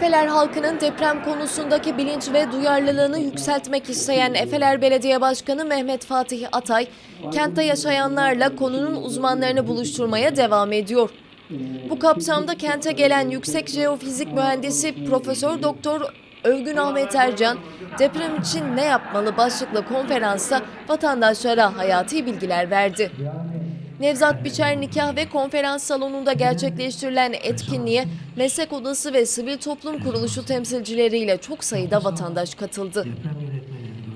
Efeler halkının deprem konusundaki bilinç ve duyarlılığını yükseltmek isteyen Efeler Belediye Başkanı Mehmet Fatih Atay, kentte yaşayanlarla konunun uzmanlarını buluşturmaya devam ediyor. Bu kapsamda kente gelen Yüksek Jeofizik Mühendisi Profesör Doktor Övgün Ahmet Ercan, deprem için ne yapmalı başlıklı konferansta vatandaşlara hayati bilgiler verdi. Nevzat Biçer Nikah ve Konferans Salonu'nda gerçekleştirilen etkinliğe meslek odası ve sivil toplum kuruluşu temsilcileriyle çok sayıda vatandaş katıldı.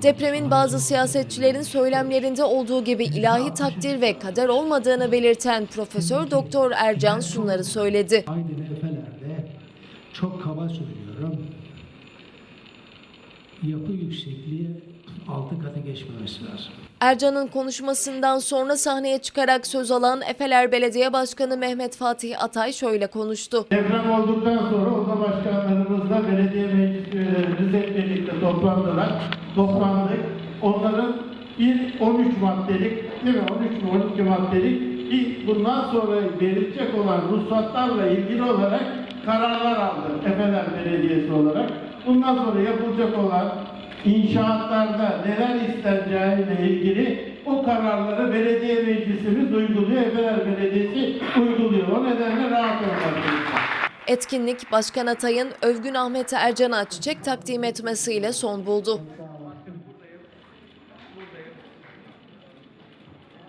Depremin bazı siyasetçilerin söylemlerinde olduğu gibi ilahi takdir ve kader olmadığını belirten Profesör Doktor Ercan şunları söyledi. Aydın Efeler'de çok kaba söylüyorum. Yapı yüksekliği altı katı geçmemesi lazım. Ercan'ın konuşmasından sonra sahneye çıkarak söz alan Efeler Belediye Başkanı Mehmet Fatih Atay şöyle konuştu. Deprem olduktan sonra oda başkanlarımızla belediye meclis üyelerimiz hep birlikte toplandılar. Toplandık. Onların bir 13 maddelik, değil mi? 13 mi 12 maddelik bir bundan sonra verilecek olan ruhsatlarla ilgili olarak kararlar aldı Efeler Belediyesi olarak. Bundan sonra yapılacak olan inşaatlarda neler isteneceğiyle ilgili o kararları belediye meclisimiz uyguluyor. Efeler Belediyesi uyguluyor. O nedenle rahat olmak Etkinlik Başkan Atay'ın Övgün Ahmet Ercan'a çiçek takdim etmesiyle son buldu.